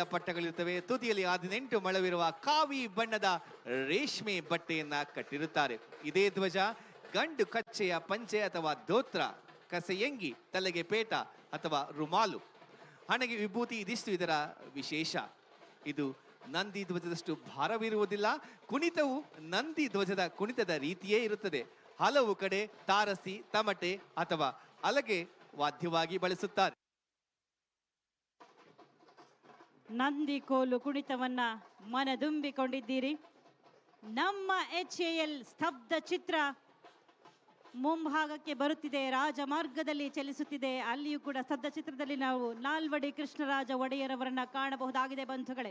ಪಟ್ಟಗಳಿರುತ್ತವೆ ತುದಿಯಲ್ಲಿ ಹದಿನೆಂಟು ಮಳವಿರುವ ಕಾವಿ ಬಣ್ಣದ ರೇಷ್ಮೆ ಬಟ್ಟೆಯನ್ನ ಕಟ್ಟಿರುತ್ತಾರೆ. ಇದೇ ಧ್ವಜ, ಗಂಡು ಕಚ್ಚೆಯ ಪಂಚೆ ಅಥವಾ ದೋತ್ರ, ಕಸೆಯಂಗಿ, ತಲೆಗೆ ಪೇಟ ಅಥವಾ ರುಮಾಲು. ಹಣೆಗೆ ವಿಭೂತಿ, ಇದಿಷ್ಟು ಇದರ ವಿಶೇಷ. ಇದು ನಂದಿ ಧ್ವಜದಷ್ಟು ಭಾರವಿರುವುದಿಲ್ಲ. ಕುಣಿತವು ನಂದಿ ಧ್ವಜದ ಕುಣಿತದ ರೀತಿಯೇ ಇರುತ್ತದೆ. ಹಲವು ಕಡೆ ತಾರಸಿ, ತಮಟೆ ಅಥವಾ ಅಲಗೆ ವಾದ್ಯವಾಗಿ ಬಳಸುತ್ತಾರೆ. ನಂದಿ ಕೋಲು ಕುಣಿತವನ್ನ ಮನದುಂಬಿಕೊಂಡಿದ್ದೀರಿ. ನಮ್ಮ ಎಚ್ ಎ ಎಲ್ ಸ್ತಬ್ಧ ಚಿತ್ರ ಮುಂಭಾಗಕ್ಕೆ ಬರುತ್ತಿದೆ, ರಾಜಮಾರ್ಗದಲ್ಲಿ ಚಲಿಸುತ್ತಿದೆ. ಅಲ್ಲಿಯೂ ಕೂಡ ಸ್ತಬ್ಧ ಚಿತ್ರದಲ್ಲಿ ನಾವು ನಾಲ್ವಡಿ ಕೃಷ್ಣರಾಜ ಒಡೆಯರವರನ್ನ ಕಾಣಬಹುದಾಗಿದೆ ಬಂಧುಗಳೇ.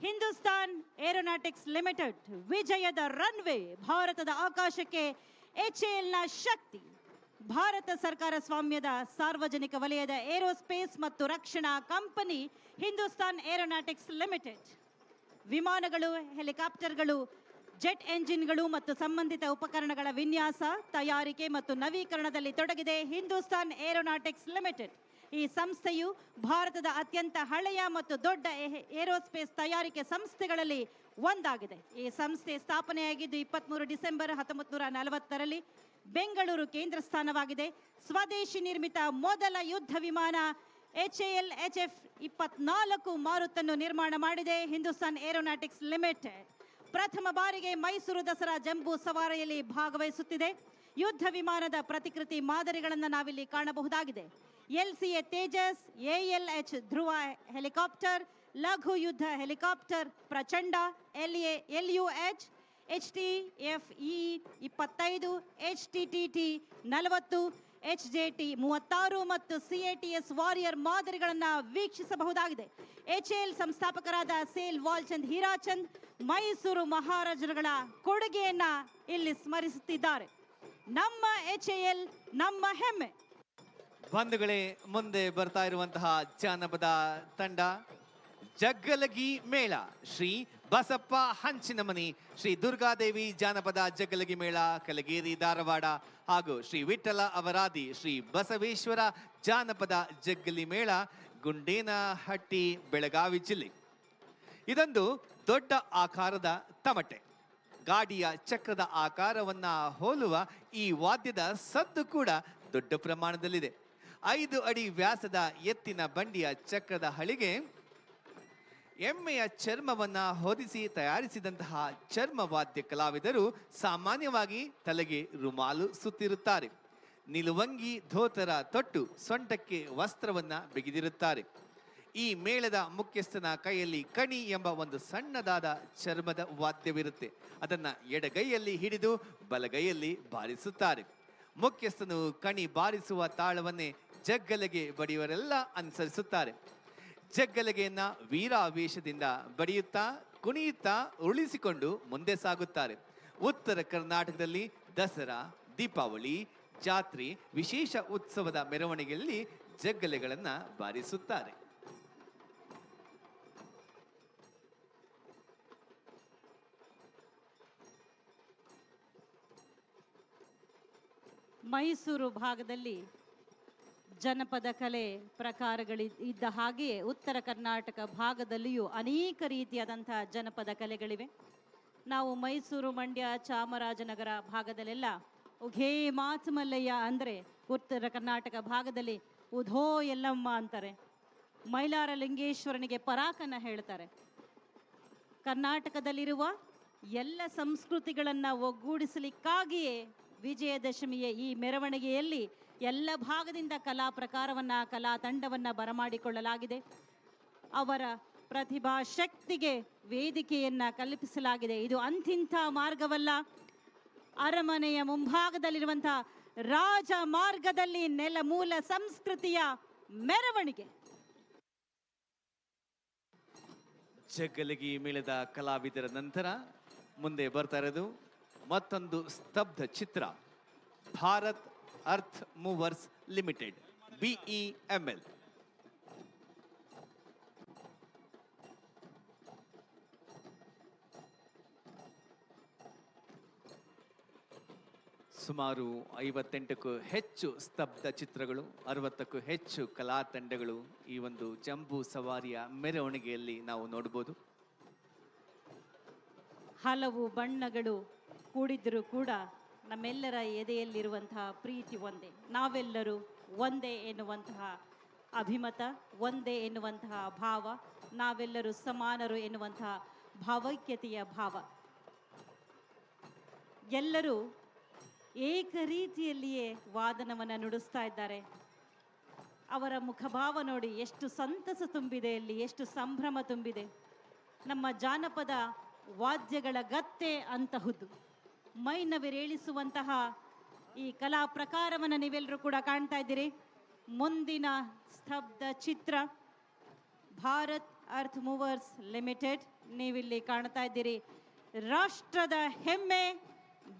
ಹಿಂದೂಸ್ತಾನ್ ಏರೋನಾಟಿಕ್ಸ್ ಲಿಮಿಟೆಡ್ ವಿಜಯದ ರನ್ವೇ ಭಾರತದ ಆಕಾಶಕ್ಕೆ ಎಚ್ನ ಶಕ್ತಿ ಭಾರತ ಸರ್ಕಾರ ಸ್ವಾಮ್ಯದ ಸಾರ್ವಜನಿಕ ವಲಯದ ಏರೋಸ್ಪೇಸ್ ಮತ್ತು ರಕ್ಷಣಾ ಕಂಪನಿ ಹಿಂದೂಸ್ತಾನ್ ಏರೋನಾಟಿಕ್ಸ್ ಲಿಮಿಟೆಡ್. ವಿಮಾನಗಳು, ಹೆಲಿಕಾಪ್ಟರ್ಗಳು, ಜೆಟ್ ಎಂಜಿನ್ಗಳು ಮತ್ತು ಸಂಬಂಧಿತ ಉಪಕರಣಗಳ ವಿನ್ಯಾಸ, ತಯಾರಿಕೆ ಮತ್ತು ನವೀಕರಣದಲ್ಲಿ ತೊಡಗಿದೆ ಹಿಂದೂಸ್ತಾನ್ ಏರೋನಾಟಿಕ್ಸ್ ಲಿಮಿಟೆಡ್. ಈ ಸಂಸ್ಥೆಯು ಭಾರತದ ಅತ್ಯಂತ ಹಳೆಯ ಮತ್ತು ದೊಡ್ಡ ಏರೋಸ್ಪೇಸ್ ತಯಾರಿಕೆ ಸಂಸ್ಥೆಗಳಲ್ಲಿ ಒಂದಾಗಿದೆ. ಈ ಸಂಸ್ಥೆ ಸ್ಥಾಪನೆಯಾಗಿದ್ದು ಇಪ್ಪತ್ಮೂರು ಡಿಸೆಂಬರ್ ಹತ್ತೊಂಬತ್ತು ನಲವತ್ತರಲ್ಲಿ ಬೆಂಗಳೂರು ಕೇಂದ್ರ ಸ್ಥಾನವಾಗಿದೆ. ಸ್ವದೇಶಿ ನಿರ್ಮಿತ ಮೊದಲ ಯುದ್ಧ ವಿಮಾನ ಎಚ್ ಎಲ್ ಎಚ್ ಎಫ್ ಇಪ್ಪತ್ನಾಲ್ಕು ಮಾರುತನ್ನು ನಿರ್ಮಾಣ ಮಾಡಿದೆ. ಹಿಂದೂಸ್ತಾನ್ ಏರೋನಾಟಿಕ್ಸ್ ಲಿಮಿಟೆಡ್ ಪ್ರಥಮ ಬಾರಿಗೆ ಮೈಸೂರು ದಸರಾ ಜಂಬೂ ಸವಾರಿಯಲ್ಲಿ ಭಾಗವಹಿಸುತ್ತಿದೆ. ಯುದ್ಧ ವಿಮಾನದ ಪ್ರತಿಕೃತಿ ಮಾದರಿಗಳನ್ನು ನಾವಿಲ್ಲಿ ಕಾಣಬಹುದಾಗಿದೆ. L C A Tejas L H Dhruva helicopter, ಲಘು ಯುದ್ಧ helicopter Prachanda L A L U H H T F E ಇಪ್ಪತ್ತೈದು ಎಚ್ ಟಿ ಟಿ ಟಿ ನಲವತ್ತು ಎಚ್ ಜೆ ಮೂವತ್ತಾರು ಮತ್ತು ಸಿ ವಾರಿಯರ್ ಮಾದರಿಗಳನ್ನು ವೀಕ್ಷಿಸಬಹುದಾಗಿದೆ. ಎಚ್ ಎಲ್ ಸಂಸ್ಥಾಪಕರಾದ ಸೇಲ್ ವಾಲ್ಚಂದ್ ಹೀರಾಚಂದ್, ಮೈಸೂರು ಮಹಾರಾಜರುಗಳ ಕೊಡುಗೆಯನ್ನ ಇಲ್ಲಿ ಸ್ಮರಿಸುತ್ತಿದ್ದಾರೆ. ನಮ್ಮ ಎಚ್ ಎಲ್ ನಮ್ಮ ಹೆಮ್ಮೆ. ಬಂಧುಗಳೇ, ಮುಂದೆ ಬರ್ತಾ ಇರುವಂತಹ ಜಾನಪದ ತಂಡ ಜಗ್ಗಲಗಿ ಮೇಳ. ಶ್ರೀ ಬಸಪ್ಪ ಹಂಚಿನಮನಿ, ಶ್ರೀ ದುರ್ಗಾದೇವಿ ಜಾನಪದ ಜಗ್ಗಲಗಿ ಮೇಳ, ಕಲಗೇರಿ ಧಾರವಾಡ ಹಾಗೂ ಶ್ರೀ ವಿಠಲ ಅವರಾದಿ ಶ್ರೀ ಬಸವೇಶ್ವರ ಜಾನಪದ ಜಗ್ಗಲಿ ಮೇಳ ಗುಂಡೇನಹಟ್ಟಿ, ಬೆಳಗಾವಿ ಜಿಲ್ಲೆ. ಇದೊಂದು ದೊಡ್ಡ ಆಕಾರದ ತಮಟೆ. ಗಾಡಿಯ ಚಕ್ರದ ಆಕಾರವನ್ನ ಹೋಲುವ ಈ ವಾದ್ಯದ ಸದ್ದು ಕೂಡ ದೊಡ್ಡ ಪ್ರಮಾಣದಲ್ಲಿದೆ. ಐದು ಅಡಿ ವ್ಯಾಸದ ಎತ್ತಿನ ಬಂಡಿಯ ಚಕ್ರದ ಹಳಿಗೆ ಎಮ್ಮೆಯ ಚರ್ಮವನ್ನ ಹೊದಿಸಿ ತಯಾರಿಸಿದಂತಹ ಚರ್ಮವಾದ್ಯ ಕಲಾವಿದರು ಸಾಮಾನ್ಯವಾಗಿ ತಲೆಗೆ ರುಮಾಲು ಸುತ್ತಿರುತ್ತಾರೆ. ನಿಲುವಂಗಿ ಧೋತರ ತೊಟ್ಟು ಸೊಂಟಕ್ಕೆ ವಸ್ತ್ರವನ್ನ ಬಿಗಿದಿರುತ್ತಾರೆ. ಈ ಮೇಳದ ಮುಖ್ಯಸ್ಥನ ಕೈಯಲ್ಲಿ ಕಣಿ ಎಂಬ ಒಂದು ಸಣ್ಣದಾದ ಚರ್ಮದ ವಾದ್ಯವಿರುತ್ತೆ. ಅದನ್ನ ಎಡಗೈಯಲ್ಲಿ ಹಿಡಿದು ಬಲಗೈಯಲ್ಲಿ ಬಾರಿಸುತ್ತಾರೆ. ಮುಖ್ಯಸ್ಥನು ಕಣಿ ಬಾರಿಸುವ ತಾಳವನ್ನೇ ಜಗ್ಗಲೆಗೆ ಬಡಿಯವರೆಲ್ಲ ಅನುಸರಿಸುತ್ತಾರೆ. ಜಗ್ಗಲಗೆಯನ್ನ ವೀರಾವೇಶದಿಂದ ಬಡಿಯುತ್ತಾ, ಕುಣಿಯುತ್ತಾ, ಉರುಳಿಸಿಕೊಂಡು ಮುಂದೆ ಸಾಗುತ್ತಾರೆ. ಉತ್ತರ ಕರ್ನಾಟಕದಲ್ಲಿ ದಸರಾ, ದೀಪಾವಳಿ, ಜಾತ್ರೆ, ವಿಶೇಷ ಉತ್ಸವದ ಮೆರವಣಿಗೆಯಲ್ಲಿ ಜಗ್ಗಲೆಗಳನ್ನ ಬಾರಿಸುತ್ತಾರೆ. ಮೈಸೂರು ಭಾಗದಲ್ಲಿ ಜನಪದ ಕಲೆ ಪ್ರಕಾರಗಳಿ ಇದ್ದ ಹಾಗೆಯೇ ಉತ್ತರ ಕರ್ನಾಟಕ ಭಾಗದಲ್ಲಿಯೂ ಅನೇಕ ರೀತಿಯಾದಂತಹ ಜನಪದ ಕಲೆಗಳಿವೆ. ನಾವು ಮೈಸೂರು ಮಂಡ್ಯ, ಚಾಮರಾಜನಗರ ಭಾಗದಲ್ಲೆಲ್ಲ ಉಘೇ ಮಾಚಮಲ್ಲಯ್ಯ ಅಂದರೆ ಉತ್ತರ ಕರ್ನಾಟಕ ಭಾಗದಲ್ಲಿ ಉಧೋ ಎಲ್ಲಮ್ಮ ಅಂತಾರೆ. ಮೈಲಾರ ಲಿಂಗೇಶ್ವರನಿಗೆ ಪರಾಕನ್ನ ಹೇಳ್ತಾರೆ. ಕರ್ನಾಟಕದಲ್ಲಿರುವ ಎಲ್ಲ ಸಂಸ್ಕೃತಿಗಳನ್ನು ಒಗ್ಗೂಡಿಸಲಿಕ್ಕಾಗಿಯೇ ವಿಜಯದಶಮಿಯ ಈ ಮೆರವಣಿಗೆಯಲ್ಲಿ ಎಲ್ಲ ಭಾಗದಿಂದ ಕಲಾ ಪ್ರಕಾರವನ್ನ, ಕಲಾ ತಂಡವನ್ನ ಬರಮಾಡಿಕೊಳ್ಳಲಾಗಿದೆ. ಅವರ ಪ್ರತಿಭಾ ಶಕ್ತಿಗೆ ವೇದಿಕೆಯನ್ನ ಕಲ್ಪಿಸಲಾಗಿದೆ. ಇದು ಅಂತಿಂಥ ಮಾರ್ಗವಲ್ಲ. ಅರಮನೆಯ ಮುಂಭಾಗದಲ್ಲಿರುವಂತಹ ರಾಜ ಮಾರ್ಗದಲ್ಲಿ ನೆಲ ಮೂಲ ಸಂಸ್ಕೃತಿಯ ಮೆರವಣಿಗೆ. ಜಗ್ಗಲಗಿ ಮೇಳದ ಕಲಾವಿದರ ನಂತರ ಮುಂದೆ ಬರ್ತಾ ಇರೋದು ಮತ್ತೊಂದು ಸ್ತಬ್ಧ ಚಿತ್ರ. Bharat earth movers limited BEML ಸುಮಾರು ಐವತ್ತೆಂಟಕ್ಕೂ ಹೆಚ್ಚು ಸ್ತಬ್ಧ ಚಿತ್ರಗಳು, ಅರವತ್ತಕ್ಕೂ ಹೆಚ್ಚು ಕಲಾ ತಂಡಗಳು ಈ ಒಂದು ಜಂಬೂ ಸವಾರಿಯ ಮೆರವಣಿಗೆಯಲ್ಲಿ ನಾವು ನೋಡಬಹುದು ಹಲವು ಬಣ್ಣಗಳು ಕೂಡಿದ್ರೂ ಕೂಡ ನಮ್ಮೆಲ್ಲರ ಎದೆಯಲ್ಲಿರುವಂತಹ ಪ್ರೀತಿ ಒಂದೇ. ನಾವೆಲ್ಲರೂ ಒಂದೇ ಎನ್ನುವಂತಹ ಅಭಿಮತ, ಒಂದೇ ಎನ್ನುವಂತಹ ಭಾವ, ನಾವೆಲ್ಲರೂ ಸಮಾನರು ಎನ್ನುವಂತಹ ಭಾವೈಕ್ಯತೆಯ ಭಾವ. ಎಲ್ಲರೂ ಏಕ ರೀತಿಯಲ್ಲಿಯೇ ವಾದನವನ್ನು ನುಡಿಸ್ತಾ ಇದ್ದಾರೆ. ಅವರ ಮುಖಭಾವ ನೋಡಿ ಎಷ್ಟು ಸಂತಸ ತುಂಬಿದೆ ಅಲ್ಲಿ, ಎಷ್ಟು ಸಂಭ್ರಮ ತುಂಬಿದೆ. ನಮ್ಮ ಜಾನಪದ ವಾದ್ಯಗಳ ಗತ್ತೆ ಅಂತಹುದು. ಮೈನವಿರೇಳಿಸುವಂತಹ ಈ ಕಲಾ ಪ್ರಕಾರವನ್ನು ನೀವೆಲ್ಲರೂ ಕೂಡ ಕಾಣ್ತಾ ಇದ್ದೀರಿ. ಮುಂದಿನ ಸ್ತಬ್ಧ ಚಿತ್ರ ಭಾರತ್ ಅರ್ತ್ ಮೂವರ್ಸ್ ಲಿಮಿಟೆಡ್. ನೀವಿಲ್ಲಿ ಕಾಣ್ತಾ ಇದ್ದೀರಿ. ರಾಷ್ಟ್ರದ ಹೆಮ್ಮೆ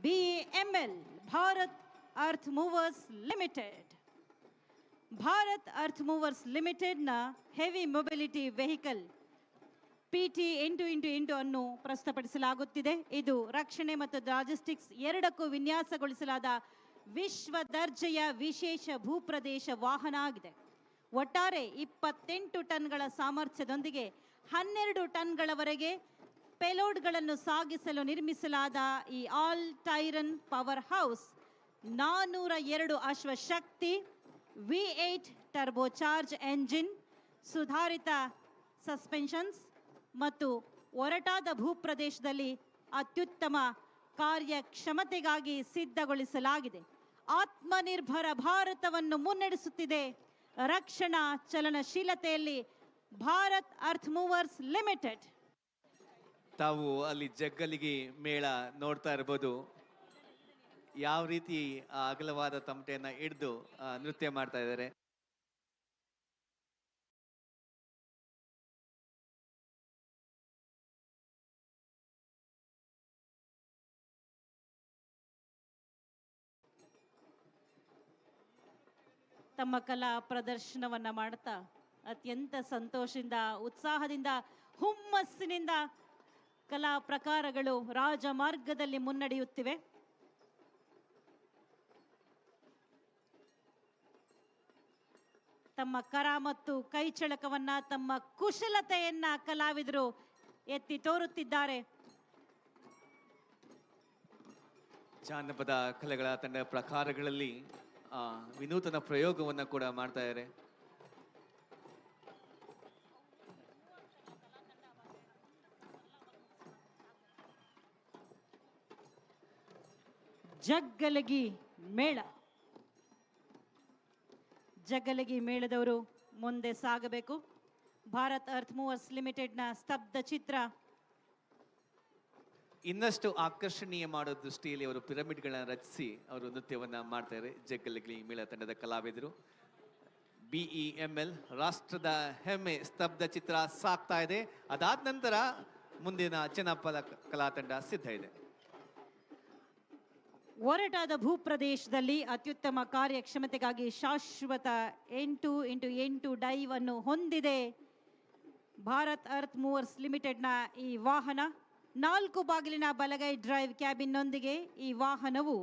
B M L Bharat earth movers limited. Bharat earth movers limited heavy mobility vehicle PT ಎಂಟು ಇಂಟು ಎಂಟು ಅನ್ನು ಪ್ರಸ್ತುತಪಡಿಸಲಾಗುತ್ತಿದೆ. ಇದು ರಕ್ಷಣೆ ಮತ್ತು ಲಾಜಿಸ್ಟಿಕ್ಸ್ ಎರಡಕ್ಕೂ ವಿನ್ಯಾಸಗೊಳಿಸಲಾದ ವಿಶ್ವ ದರ್ಜೆಯ ವಿಶೇಷ ಭೂಪ್ರದೇಶ ವಾಹನ ಆಗಿದೆ. ಒಟ್ಟಾರೆ ಇಪ್ಪತ್ತೆಂಟು ಟನ್ಗಳ ಸಾಮರ್ಥ್ಯದೊಂದಿಗೆ ಹನ್ನೆರಡು ಟನ್ಗಳವರೆಗೆ ಪೆಲೋಡ್ಗಳನ್ನು ಸಾಗಿಸಲು ನಿರ್ಮಿಸಲಾದ ಈ ಆಲ್ ಟೈರನ್ ಪವರ್ ಹೌಸ್ ನಾನ್ನೂರ ಎರಡು ಅಶ್ವಶಕ್ತಿ ವಿ ಏಟ್ ಟರ್ಬೋಚಾರ್ಜ್ ಎಂಜಿನ್ ಸುಧಾರಿತ ಸಸ್ಪೆನ್ಷನ್ಸ್ ಮತ್ತು ಒರಟಾದ ಭೂಪ್ರದೇಶದಲ್ಲಿ ಅತ್ಯುತ್ತಮ ಕಾರ್ಯಕ್ಷಮತೆಗಾಗಿ ಸಿದ್ಧಗೊಳಿಸಲಾಗಿದೆ. ಆತ್ಮನಿರ್ಭರ ಭಾರತವನ್ನು ಮುನ್ನಡೆಸುತ್ತಿದೆ ರಕ್ಷಣಾ ಚಲನಶೀಲತೆಯಲ್ಲಿ ಭಾರತ್ ಅರ್ಥ್ ಮೂವರ್ಸ್ ಲಿಮಿಟೆಡ್. ತಾವು ಅಲ್ಲಿ ಜಗ್ಗಲಿಗೆ ಮೇಳ ನೋಡ್ತಾ ಇರ್ಬೋದು. ಯಾವ ರೀತಿ ಅಗಲವಾದ ತಮಟೆಯನ್ನ ಹಿಡಿದು ನೃತ್ಯ ಮಾಡ್ತಾ ಇದ್ದಾರೆ. ತಮ್ಮ ಕಲಾ ಪ್ರದರ್ಶನವನ್ನ ಮಾಡ್ತಾ ಅತ್ಯಂತ ಸಂತೋಷದಿಂದ, ಉತ್ಸಾಹದಿಂದ, ಹುಮ್ಮಸ್ಸಿನಿಂದ ಕಲಾ ಪ್ರಕಾರಗಳು ರಾಜಮಾರ್ಗದಲ್ಲಿ ಮುನ್ನಡೆಯುತ್ತಿವೆ. ತಮ್ಮ ಕರ ಮತ್ತು ಕೈಚಳಕವನ್ನ ತಮ್ಮ ಕುಶಲತೆಯನ್ನ ಕಲಾವಿದರು ಎತ್ತಿ ತೋರುತ್ತಿದ್ದಾರೆ. ಜಾನಪದ ಕಲೆಗಳ ತಂಡ ಪ್ರಕಾರಗಳಲ್ಲಿ ವಿನೂತನ ಪ್ರಯೋಗವನ್ನ ಕೂಡ ಮಾಡ್ತಾ ಇದ್ದಾರೆ ಜಗ್ಗಲಗಿ ಮೇಳ. ಜಗ್ಗಲಗಿ ಮೇಳದವರು ಮುಂದೆ ಸಾಗಬೇಕು. ಭಾರತ್ ಅರ್ತ್ ಮೂವರ್ಸ್ ಲಿಮಿಟೆಡ್ನ ಸ್ತಬ್ಧ ಚಿತ್ರ ಇನ್ನಷ್ಟು ಆಕರ್ಷಣೀಯ ಮಾಡೋ ದೃಷ್ಟಿಯಲ್ಲಿ ಅವರು ಪಿರಮಿಡ್ಗಳನ್ನ ರಚಿಸಿ ಅವರು ನೃತ್ಯವನ್ನು ಮಾಡ್ತಾರೆ. ಜಗ್ಗಲಗ್ಲಿ ಮೇಳ ತಂಡದ ಕಲಾವಿದರು. ಬಿಇಎಂಎಲ್ ರಾಷ್ಟ್ರದ ಹೆಮ್ಮೆ ಸ್ತಬ್ಧ ಚಿತ್ರ ಸಾಕ್ತಾ ಇದೆ. ಅದಾದ ನಂತರ ಮುಂದಿನ ಕ- ಕಲಾ ತಂಡ ಸಿದ್ಧ ಇದೆ. ಒರಟಾದ ಭೂಪ್ರದೇಶದಲ್ಲಿ ಅತ್ಯುತ್ತಮ ಕಾರ್ಯಕ್ಷಮತೆಗಾಗಿ ಶಾಶ್ವತ ಎಂಟು ಇಂಟು ಎಂಟು ಡೈವ್ ಅನ್ನು ಹೊಂದಿದೆ. ಭಾರತ್ ಅರ್ತ್ ಮೂವರ್ಸ್ ಲಿಮಿಟೆಡ್ನ ಈ ವಾಹನ ನಾಲ್ಕು ಬಾಗಿಲಿನ ಬಲಗೈ ಡ್ರೈವ್ ಕ್ಯಾಬಿನ್ನೊಂದಿಗೆ ಈ ವಾಹನವು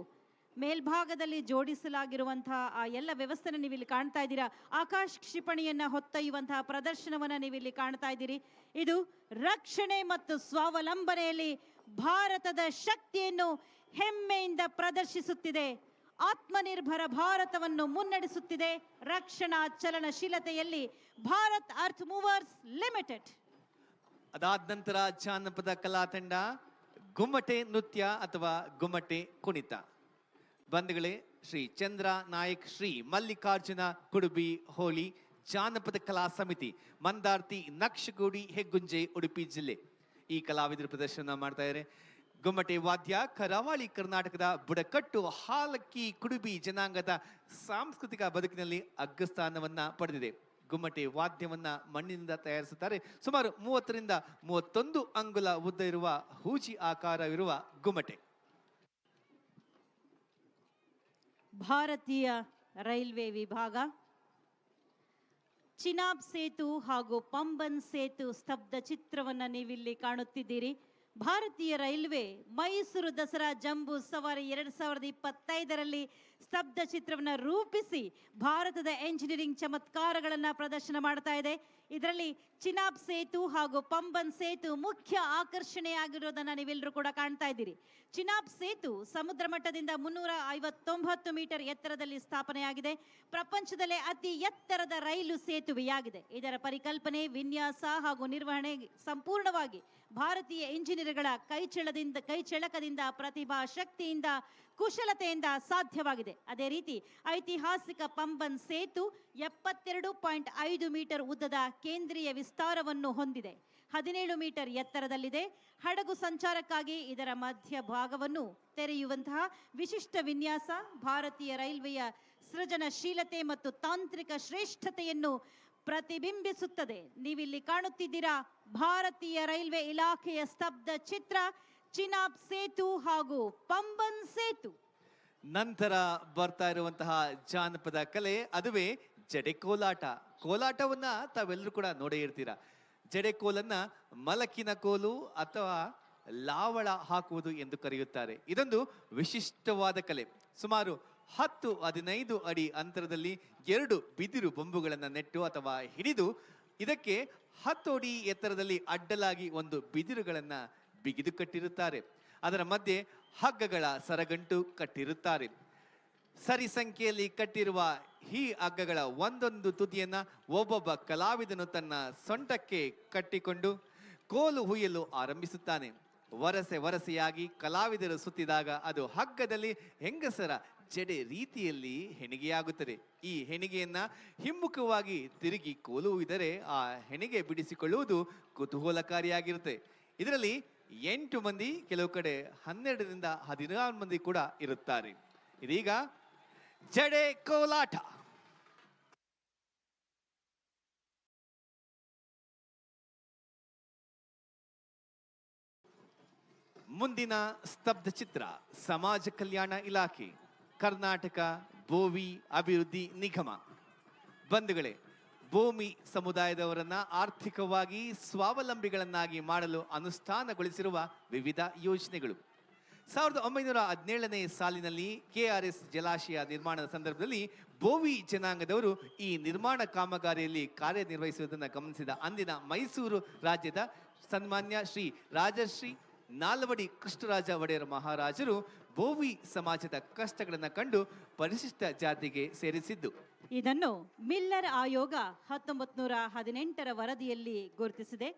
ಮೇಲ್ಭಾಗದಲ್ಲಿ ಜೋಡಿಸಲಾಗಿರುವಂತಹ ಆ ಎಲ್ಲ ವ್ಯವಸ್ಥೆನ ನೀವಿಲ್ಲಿ ಕಾಣ್ತಾ ಇದ್ದೀರಾ? ಆಕಾಶ ಕ್ಷಿಪಣಿಯನ್ನ ಹೊತ್ತೊಯ್ಯುವಂತಹ ಪ್ರದರ್ಶನವನ್ನ ನೀವಿಲ್ಲಿ ಕಾಣ್ತಾ ಇದ್ದೀರಿ. ಇದು ರಕ್ಷಣೆ ಮತ್ತು ಸ್ವಾವಲಂಬನೆಯಲ್ಲಿ ಭಾರತದ ಶಕ್ತಿಯನ್ನು ಹೆಮ್ಮೆಯಿಂದ ಪ್ರದರ್ಶಿಸುತ್ತಿದೆ. ಆತ್ಮನಿರ್ಭರ ಭಾರತವನ್ನು ಮುನ್ನಡೆಸುತ್ತಿದೆ. ರಕ್ಷಣಾ ಚಲನಶೀಲತೆಯಲ್ಲಿ ಭಾರತ್ ಅರ್ಥ್ ಮೂವರ್ಸ್ ಲಿಮಿಟೆಡ್. ಅದಾದ ನಂತರ ಜಾನಪದ ಕಲಾ ತಂಡ ಗುಮ್ಮಟೆ ನೃತ್ಯ ಅಥವಾ ಗುಮ್ಮಟೆ ಕುಣಿತ. ಬಂಧುಗಳೇ, ಶ್ರೀ ಚಂದ್ರ ನಾಯಕ್, ಶ್ರೀ ಮಲ್ಲಿಕಾರ್ಜುನ ಕುಡುಬಿ ಹೋಳಿ ಜಾನಪದ ಕಲಾ ಸಮಿತಿ, ಮಂದಾರ್ತಿ, ನಕ್ಷಗೂಡಿ, ಹೆಗ್ಗುಂಜೆ, ಉಡುಪಿ ಜಿಲ್ಲೆ. ಈ ಕಲಾವಿದರು ಪ್ರದರ್ಶನ ಮಾಡ್ತಾ ಇದ್ದಾರೆ ಗುಮ್ಮಟೆ ವಾದ್ಯ, ಕರಾವಳಿ ಕರ್ನಾಟಕದ ಬುಡಕಟ್ಟು, ಹಾಲಕ್ಕಿ, ಕುಡುಬಿ ಜನಾಂಗದ ಸಾಂಸ್ಕೃತಿಕ ಬದುಕಿನಲ್ಲಿ ಅಗ್ರಸ್ಥಾನವನ್ನ ಪಡೆದಿದೆ. ಗುಮ್ಮಟೆ ವಾದ್ಯವನ್ನ ಮಣ್ಣಿನಿಂದ ತಯಾರಿಸುತ್ತಾರೆ. ಸುಮಾರು ಮೂವತ್ತರಿಂದ ಮೂವತ್ತೊಂದು ಅಂಗುಲ ಉದ್ದ ಇರುವ ಹೂಜಿ ಆಕಾರವಿರುವ ಗುಮ್ಮಟೆ. ಭಾರತೀಯ ರೈಲ್ವೆ ವಿಭಾಗ. ಚಿನಾಬ್ ಸೇತು ಹಾಗೂ ಪಂಬನ್ ಸೇತು ಸ್ತಬ್ಧ ಚಿತ್ರವನ್ನ ನೀವಿಲ್ಲಿ ಕಾಣುತ್ತಿದ್ದೀರಿ. ಭಾರತೀಯ ರೈಲ್ವೆ ಮೈಸೂರು ದಸರಾ ಜಂಬೂ ಸವಾರಿ ಎರಡ್ ಸಾವಿರದ ಇಪ್ಪತ್ತೈದರಲ್ಲಿ ಸ್ತಬ್ಧ ಚಿತ್ರವನ್ನು ರೂಪಿಸಿ ಭಾರತದ ಎಂಜಿನಿಯರಿಂಗ್ ಚಮತ್ಕಾರಗಳನ್ನ ಪ್ರದರ್ಶನ ಮಾಡ್ತಾ ಇದೆ. ಇದರಲ್ಲಿ ಚಿನಾಬ್ ಸೇತು ಹಾಗೂ ಪಂಬನ್ ಸೇತು ಮುಖ್ಯ ಆಕರ್ಷಣೆಯಾಗಿರೋದನ್ನ ನೀವೆಲ್ಲರೂ ಕೂಡ ಕಾಣ್ತಾ ಇದ್ದೀರಿ. ಚಿನಾಬ್ ಸೇತು ಸಮುದ್ರ ಮಟ್ಟದಿಂದ ಮುನ್ನೂರ ಐವತ್ತೊಂಬತ್ತು ಮೀಟರ್ ಎತ್ತರದಲ್ಲಿ ಸ್ಥಾಪನೆಯಾಗಿದೆ. ಪ್ರಪಂಚದಲ್ಲೇ ಅತಿ ಎತ್ತರದ ರೈಲು ಸೇತುವೆಯಾಗಿದೆ. ಇದರ ಪರಿಕಲ್ಪನೆ, ವಿನ್ಯಾಸ ಹಾಗೂ ನಿರ್ವಹಣೆ ಸಂಪೂರ್ಣವಾಗಿ ಭಾರತೀಯ ಇಂಜಿನಿಯರ್ಗಳ ಕೈಚಳದಿಂದ, ಕೈಚಳಕದಿಂದ, ಪ್ರತಿಭಾ ಶಕ್ತಿಯಿಂದ ಕುಶಲತೆಯಿಂದ ಸಾಧ್ಯವಾಗಿದೆ ಅದೇ ರೀತಿ ಐತಿಹಾಸಿಕ ಪಂಬನ್ ಸೇತು ಎಪ್ಪತ್ತೆರಡು ಪಾಯಿಂಟ್ ಐದು ಮೀಟರ್ ಉದ್ದದ ಕೇಂದ್ರೀಯ ವಿಸ್ತಾರವನ್ನು ಹೊಂದಿದೆ. ಹದಿನೇಳು ಮೀಟರ್ ಎತ್ತರದಲ್ಲಿದೆ. ಹಡಗು ಸಂಚಾರಕ್ಕಾಗಿ ಇದರ ಮಧ್ಯ ಭಾಗವನ್ನು ತೆರೆಯುವಂತಹ ವಿಶಿಷ್ಟ ವಿನ್ಯಾಸ, ಭಾರತೀಯ ರೈಲ್ವೆಯ ಸೃಜನಶೀಲತೆ ಮತ್ತು ತಾಂತ್ರಿಕ ಶ್ರೇಷ್ಠತೆಯನ್ನು ಪ್ರತಿಬಿಂಬಿಸುತ್ತದೆ. ನೀವಿಲ್ಲಿ ಕಾಣುತ್ತಿದ್ದೀರಾ ಭಾರತೀಯ ರೈಲ್ವೆ ಇಲಾಖೆಯ ಸ್ತಬ್ಧ ಚಿತ್ರ ಚಿನಾಬ್ ಸೇತು ಹಾಗೂ ಪಂಬನ್ ಸೇತು. ನಂತರ ಬರ್ತಾ ಇರುವಂತಹ ಜಾನಪದ ಕಲೆ, ಅದುವೇ ಜಡೆ ಕೋಲಾಟ. ಕೋಲಾಟವನ್ನ ತಾವೆಲ್ಲರೂ ಕೂಡ ನೋಡೇ ಇರ್ತೀರಾ. ಜಡೆ ಕೋಲನ್ನ ಮಲಕಿನ ಕೋಲು ಅಥವಾ ಲಾವಳ ಹಾಕುವುದು ಎಂದು ಕರೆಯುತ್ತಾರೆ. ಇದೊಂದು ವಿಶಿಷ್ಟವಾದ ಕಲೆ. ಸುಮಾರು ಹತ್ತು, ಹದಿನೈದು ಅಡಿ ಅಂತರದಲ್ಲಿ ಎರಡು ಬಿದಿರು ಬೊಂಬುಗಳನ್ನು ನೆಟ್ಟು ಅಥವಾ ಹಿಡಿದು ಇದಕ್ಕೆ ಹತ್ತು ಅಡಿ ಎತ್ತರದಲ್ಲಿ ಅಡ್ಡಲಾಗಿ ಒಂದು ಬಿದಿರುಗಳನ್ನ ಬಿಗಿದು ಕಟ್ಟಿರುತ್ತಾರೆ. ಅದರ ಮಧ್ಯೆ ಹಗ್ಗಗಳ ಸರಗಂಟು ಕಟ್ಟಿರುತ್ತಾರೆ. ಸರಿ ಸಂಖ್ಯೆಯಲ್ಲಿ ಕಟ್ಟಿರುವ ಈ ಹಗ್ಗಗಳ ಒಂದೊಂದು ತುದಿಯನ್ನ ಒಬ್ಬೊಬ್ಬ ಕಲಾವಿದನು ತನ್ನ ಸೊಂಟಕ್ಕೆ ಕಟ್ಟಿಕೊಂಡು ಕೋಲು ಹುಯ್ಯಲು ಆರಂಭಿಸುತ್ತಾನೆ. ವರಸೆ ವರಸೆಯಾಗಿ ಕಲಾವಿದರು ಸುತ್ತಿದಾಗ ಅದು ಹಗ್ಗದಲ್ಲಿ ಹೆಂಗಸರ ಜಡೆ ರೀತಿಯಲ್ಲಿ ಹೆಣಿಗೆಯಾಗುತ್ತದೆ. ಈ ಹೆಣಿಗೆಯನ್ನ ಹಿಮ್ಮುಖವಾಗಿ ತಿರುಗಿ ಕೋಲು ಇದ್ದರೆ ಆ ಹೆಣಿಗೆ ಬಿಡಿಸಿಕೊಳ್ಳುವುದು ಕುತೂಹಲಕಾರಿಯಾಗಿರುತ್ತೆ. ಇದರಲ್ಲಿ ಎಂಟು ಮಂದಿ, ಕೆಲವು ಕಡೆ ಹನ್ನೆರಡರಿಂದ ಹದಿನಾರು ಮಂದಿ ಕೂಡ ಇರುತ್ತಾರೆ. ಇದೀಗ ಜಡೆ ಕೋಲಾಟ. ಮುಂದಿನ ಸ್ತಬ್ಧ ಚಿತ್ರ, ಸಮಾಜ ಕಲ್ಯಾಣ ಇಲಾಖೆ, ಕರ್ನಾಟಕ ಬೋವಿ ಅಭಿವೃದ್ಧಿ ನಿಗಮ. ಬಂಧುಗಳೇ ಭೂಮಿ ಸಮುದಾಯದವರನ್ನ ಆರ್ಥಿಕವಾಗಿ ಸ್ವಾವಲಂಬಿಗಳನ್ನಾಗಿ ಮಾಡಲು ಅನುಷ್ಠಾನಗೊಳಿಸಿರುವ ವಿವಿಧ ಯೋಜನೆಗಳು. ಸಾವಿರದ ಒಂಬೈನೂರ ಹದಿನೇಳನೇ ಸಾಲಿನಲ್ಲಿ ಕೆಆರ್ಎಸ್ ಜಲಾಶಯ ನಿರ್ಮಾಣದ ಸಂದರ್ಭದಲ್ಲಿ ಭೋವಿ ಜನಾಂಗದವರು ಈ ನಿರ್ಮಾಣ ಕಾಮಗಾರಿಯಲ್ಲಿ ಕಾರ್ಯನಿರ್ವಹಿಸುವುದನ್ನು ಗಮನಿಸಿದ ಅಂದಿನ ಮೈಸೂರು ರಾಜ್ಯದ ಸನ್ಮಾನ್ಯ ಶ್ರೀ ರಾಜಶ್ರೀ ನಾಲ್ವಡಿ ಕೃಷ್ಣರಾಜ ಒಡೆಯರ್ ಮಹಾರಾಜರು ಭೋವಿ ಸಮಾಜದ ಕಷ್ಟಗಳನ್ನು ಕಂಡು ಪರಿಶಿಷ್ಟ ಜಾತಿಗೆ ಸೇರಿಸಿದ್ದು. ಇದನ್ನು ಮಿಲ್ಲರ್ ಆಯೋಗ ಹತ್ತೊಂಬತ್ತು ನೂರ ಹದಿನೆಂಟರ ವರದಿಯಲ್ಲಿ ಗುರುತಿಸಿದೆ.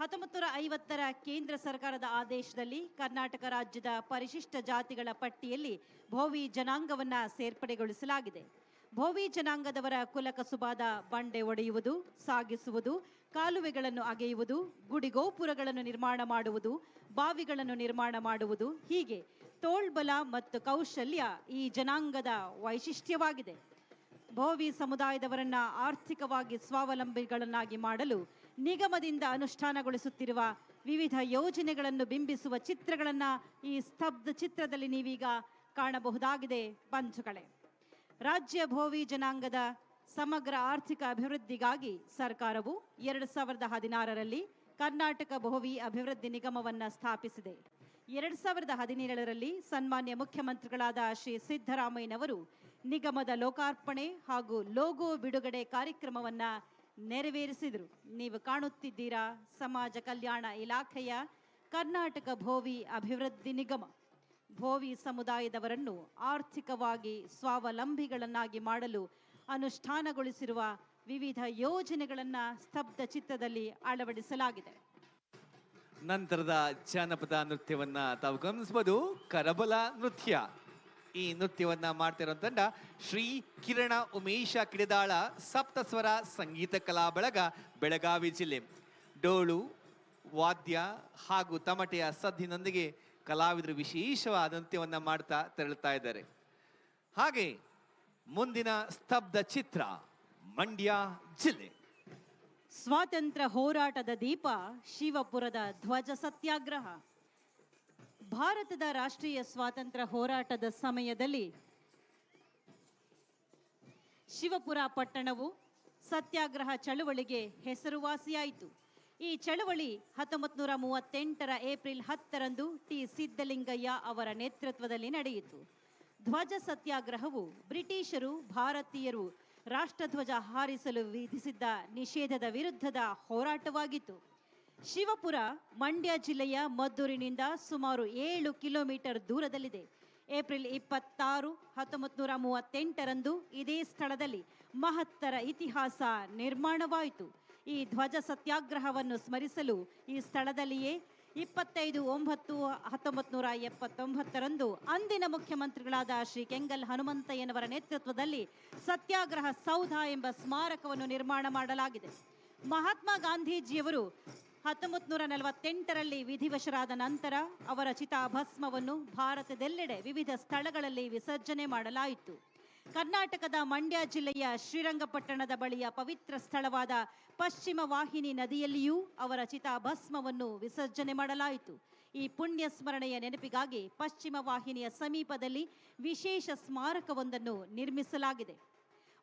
ಹತ್ತೊಂಬತ್ತು ನೂರ ಐವತ್ತರ ಕೇಂದ್ರ ಸರ್ಕಾರದ ಆದೇಶದಲ್ಲಿ ಕರ್ನಾಟಕ ರಾಜ್ಯದ ಪರಿಶಿಷ್ಟ ಜಾತಿಗಳ ಪಟ್ಟಿಯಲ್ಲಿ ಭೋವಿ ಜನಾಂಗವನ್ನು ಸೇರ್ಪಡೆಗೊಳಿಸಲಾಗಿದೆ. ಭೋವಿ ಜನಾಂಗದವರ ಕುಲಕಸುಬಾದ ಬಂಡೆ ಒಡೆಯುವುದು, ಸಾಗಿಸುವುದು, ಕಾಲುವೆಗಳನ್ನು ಅಗೆಯುವುದು, ಗುಡಿಗೋಪುರಗಳನ್ನು ನಿರ್ಮಾಣ ಮಾಡುವುದು, ಬಾವಿಗಳನ್ನು ನಿರ್ಮಾಣ ಮಾಡುವುದು ಹೀಗೆ ತೋಳ್ಬಲ ಮತ್ತು ಕೌಶಲ್ಯ ಈ ಜನಾಂಗದ ವೈಶಿಷ್ಟ್ಯವಾಗಿದೆ. ಭೋವಿ ಸಮುದಾಯದವರನ್ನ ಆರ್ಥಿಕವಾಗಿ ಸ್ವಾವಲಂಬಿಗಳನ್ನಾಗಿ ಮಾಡಲು ನಿಗಮದಿಂದ ಅನುಷ್ಠಾನಗೊಳಿಸುತ್ತಿರುವ ವಿವಿಧ ಯೋಜನೆಗಳನ್ನು ಬಿಂಬಿಸುವ ಚಿತ್ರಗಳನ್ನ ಈ ಸ್ತಬ್ಧ ಚಿತ್ರದಲ್ಲಿ ನೀವೀಗ ಕಾಣಬಹುದಾಗಿದೆ. ಬಂಧುಗಳೇ, ರಾಜ್ಯ ಭೋವಿ ಜನಾಂಗದ ಸಮಗ್ರ ಆರ್ಥಿಕ ಅಭಿವೃದ್ಧಿಗಾಗಿ ಸರ್ಕಾರವು ಎರಡು ಸಾವಿರದ ಹದಿನಾರರಲ್ಲಿ ಕರ್ನಾಟಕ ಭೋವಿ ಅಭಿವೃದ್ಧಿ ನಿಗಮವನ್ನ ಸ್ಥಾಪಿಸಿದೆ. ಎರಡ್ ಸಾವಿರದ ಹದಿನೇಳರಲ್ಲಿ ಸನ್ಮಾನ್ಯ ಮುಖ್ಯಮಂತ್ರಿಗಳಾದ ಶ್ರೀ ಸಿದ್ದರಾಮಯ್ಯನವರು ನಿಗಮದ ಲೋಕಾರ್ಪಣೆ ಹಾಗೂ ಲೋಗೋ ಬಿಡುಗಡೆ ಕಾರ್ಯಕ್ರಮವನ್ನ ನೆರವೇರಿಸಿದರು. ನೀವು ಕಾಣುತ್ತಿದ್ದೀರಾ ಸಮಾಜ ಕಲ್ಯಾಣ ಇಲಾಖೆಯ ಕರ್ನಾಟಕ ಭೋವಿ ಅಭಿವೃದ್ಧಿ ನಿಗಮ. ಭೋವಿ ಸಮುದಾಯದವರನ್ನು ಆರ್ಥಿಕವಾಗಿ ಸ್ವಾವಲಂಬಿಗಳನ್ನಾಗಿ ಮಾಡಲು ಅನುಷ್ಠಾನಗೊಳಿಸಿರುವ ವಿವಿಧ ಯೋಜನೆಗಳನ್ನ ಸ್ತಬ್ಧ ಚಿತ್ತದಲ್ಲಿ ಅಳವಡಿಸಲಾಗಿದೆ. ನಂತರದ ಜಾನಪದ ನೃತ್ಯವನ್ನ ತಾವು ಗಮನಿಸಬಹುದು. ಕರಬಲ ನೃತ್ಯ. ಈ ನೃತ್ಯವನ್ನ ಮಾಡ್ತಿರೋ ತಂಡ. ಶ್ರೀ ಕಿರಣ ಉಮೇಶ ಕಿಡಿದಾಳ ಸಪ್ತಸ್ವರ ಸಂಗೀತ ಕಲಾ ಬಳಗ, ಬೆಳಗಾವಿ ಜಿಲ್ಲೆ. ಡೋಳು, ವಾದ್ಯ ಹಾಗೂ ತಮಟೆಯ ಸದ್ದಿನೊಂದಿಗೆ ಕಲಾವಿದರು ವಿಶೇಷವಾದ ನೃತ್ಯವನ್ನ ಮಾಡ್ತಾ ತೆರಳುತ್ತಾ ಇದ್ದಾರೆ. ಹಾಗೆ ಮುಂದಿನ ಸ್ತಬ್ಧ ಚಿತ್ರ ಮಂಡ್ಯ ಜಿಲ್ಲೆ. ಸ್ವಾತಂತ್ರ್ಯ ಹೋರಾಟದ ದೀಪ ಶಿವಪುರದ ಧ್ವಜ ಸತ್ಯಾಗ್ರಹ. ಭಾರತದ ರಾಷ್ಟ್ರೀಯ ಸ್ವಾತಂತ್ರ್ಯ ಹೋರಾಟದ ಸಮಯದಲ್ಲಿ ಶಿವಪುರ ಪಟ್ಟಣವು ಸತ್ಯಾಗ್ರಹ ಚಳುವಳಿಗೆ ಹೆಸರುವಾಸಿಯಾಯಿತು. ಈ ಚಳುವಳಿ ಹತ್ತೊಂಬತ್ತು ನೂರ ಮೂವತ್ತೆಂಟರ ಏಪ್ರಿಲ್ ಹತ್ತರಂದು ಟಿ. ಸಿದ್ದಲಿಂಗಯ್ಯ ಅವರ ನೇತೃತ್ವದಲ್ಲಿ ನಡೆಯಿತು. ಧ್ವಜ ಸತ್ಯಾಗ್ರಹವು ಬ್ರಿಟಿಷರು, ಭಾರತೀಯರು ರಾಷ್ಟ್ರಧ್ವಜ ಹಾರಿಸಲು ವಿಧಿಸಿದ್ದ ನಿಷೇಧದ ವಿರುದ್ಧದ ಹೋರಾಟವಾಗಿತ್ತು. ಶಿವಪುರ, ಮಂಡ್ಯ ಜಿಲ್ಲೆಯ ಮದ್ದೂರಿನಿಂದ ಸುಮಾರು ಏಳು ಕಿಲೋಮೀಟರ್ ದೂರದಲ್ಲಿದೆ. ಏಪ್ರಿಲ್ ಇಪ್ಪತ್ತಾರು ಹತ್ತೊಂಬತ್ತು ನೂರ ಮೂವತ್ತೆಂಟರಂದು ಇದೇ ಸ್ಥಳದಲ್ಲಿ ಮಹತ್ತರ ಇತಿಹಾಸ ನಿರ್ಮಾಣವಾಯಿತು. ಈ ಧ್ವಜ ಸತ್ಯಾಗ್ರಹವನ್ನು ಸ್ಮರಿಸಲು ಈ ಸ್ಥಳದಲ್ಲಿಯೇ ಇಪ್ಪತ್ತೈದು, ಒಂಬತ್ತು ಹತ್ತೊಂಬತ್ತು ನೂರ ಎಪ್ಪತ್ತೊಂಬತ್ತರಂದು ಅಂದಿನ ಮುಖ್ಯಮಂತ್ರಿಗಳಾದ ಶ್ರೀ ಕೆಂಗಲ್ ಹನುಮಂತಯ್ಯನವರ ನೇತೃತ್ವದಲ್ಲಿ ಸತ್ಯಾಗ್ರಹ ಸೌಧ ಎಂಬ ಸ್ಮಾರಕವನ್ನು ನಿರ್ಮಾಣ ಮಾಡಲಾಗಿದೆ. ಮಹಾತ್ಮ ಗಾಂಧೀಜಿಯವರು ಹತ್ತೊಂಬತ್ತು ನೂರ ನಲವತ್ತೆಂಟರಲ್ಲಿ ವಿಧಿವಶರಾದ ನಂತರ ಅವರ ಚಿತಾಭಸ್ಮವನ್ನು ಭಾರತದೆಲ್ಲೆಡೆ ವಿವಿಧ ಸ್ಥಳಗಳಲ್ಲಿ ವಿಸರ್ಜನೆ ಮಾಡಲಾಯಿತು. ಕರ್ನಾಟಕದ ಮಂಡ್ಯ ಜಿಲ್ಲೆಯ ಶ್ರೀರಂಗಪಟ್ಟಣದ ಬಳಿಯ ಪವಿತ್ರ ಸ್ಥಳವಾದ ಪಶ್ಚಿಮ ವಾಹಿನಿ ನದಿಯಲ್ಲಿಯೂ ಅವರ ಚಿತಾಭಸ್ಮವನ್ನು ವಿಸರ್ಜನೆ ಮಾಡಲಾಯಿತು. ಈ ಪುಣ್ಯ ಸ್ಮರಣೆಯ ನೆನಪಿಗಾಗಿ ಪಶ್ಚಿಮ ವಾಹಿನಿಯ ಸಮೀಪದಲ್ಲಿ ವಿಶೇಷ ಸ್ಮಾರಕವೊಂದನ್ನು ನಿರ್ಮಿಸಲಾಗಿದೆ.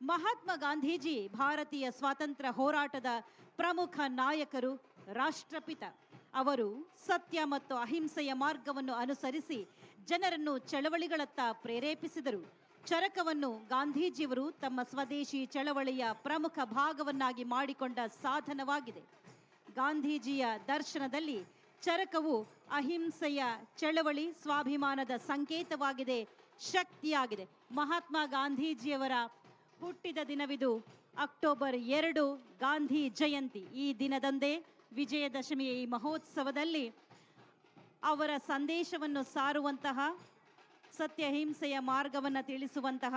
ಮಹಾತ್ಮ ಗಾಂಧೀಜಿ ಭಾರತೀಯ ಸ್ವಾತಂತ್ರ್ಯ ಹೋರಾಟದ ಪ್ರಮುಖ ನಾಯಕರು ರಾಷ್ಟ್ರಪಿತ. ಅವರು ಸತ್ಯ ಮತ್ತು ಅಹಿಂಸೆಯ ಮಾರ್ಗವನ್ನು ಅನುಸರಿಸಿ ಜನರನ್ನು ಚಳವಳಿಗಳತ್ತ ಪ್ರೇರೇಪಿಸಿದರು. ಚರಕವನ್ನು ಗಾಂಧೀಜಿಯವರು ತಮ್ಮ ಸ್ವದೇಶಿ ಚಳವಳಿಯ ಪ್ರಮುಖ ಭಾಗವನ್ನಾಗಿ ಮಾಡಿಕೊಂಡ ಸಾಧನವಾಗಿದೆ. ಗಾಂಧೀಜಿಯ ದರ್ಶನದಲ್ಲಿ ಚರಕವು ಅಹಿಂಸೆಯ ಚಳವಳಿ ಸ್ವಾಭಿಮಾನದ ಸಂಕೇತವಾಗಿದೆ, ಶಕ್ತಿಯಾಗಿದೆ. ಮಹಾತ್ಮ ಗಾಂಧೀಜಿಯವರ ಹುಟ್ಟಿದ ದಿನವಿದು ಅಕ್ಟೋಬರ್ ಎರಡು ಗಾಂಧಿ ಜಯಂತಿ ಈ ದಿನದಂದೇ ವಿಜಯದಶಮಿಯ ಈ ಮಹೋತ್ಸವದಲ್ಲಿ ಅವರ ಸಂದೇಶವನ್ನು ಸಾರುವಂತಹ ಸತ್ಯ ಹಿಂಸೆಯ ಮಾರ್ಗವನ್ನು ತಿಳಿಸುವಂತಹ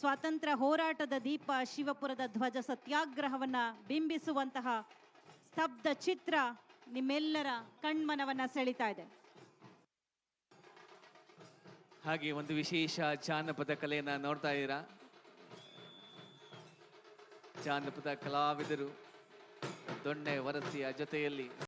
ಸ್ವಾತಂತ್ರ್ಯ ಹೋರಾಟದ ದೀಪ ಶಿವಪುರದ ಧ್ವಜ ಸತ್ಯಾಗ್ರಹವನ್ನು ಬಿಂಬಿಸುವಂತಹ ಸ್ತಬ್ಧ ಚಿತ್ರ ನಿಮ್ಮೆಲ್ಲರ ಕಣ್ಮನವನ್ನು ಸೆಳಿತಾ ಇದೆ. ಹಾಗೆ ಒಂದು ವಿಶೇಷ ಜಾನಪದ ಕಲೆಯನ್ನು ನೋಡ್ತಾ ಇದ್ದೀರಾ? ಜಾನಪದ ಕಲಾವಿದರು ದೊಣ್ಣೆ ವರಸಿಯ ಜೊತೆಯಲ್ಲಿ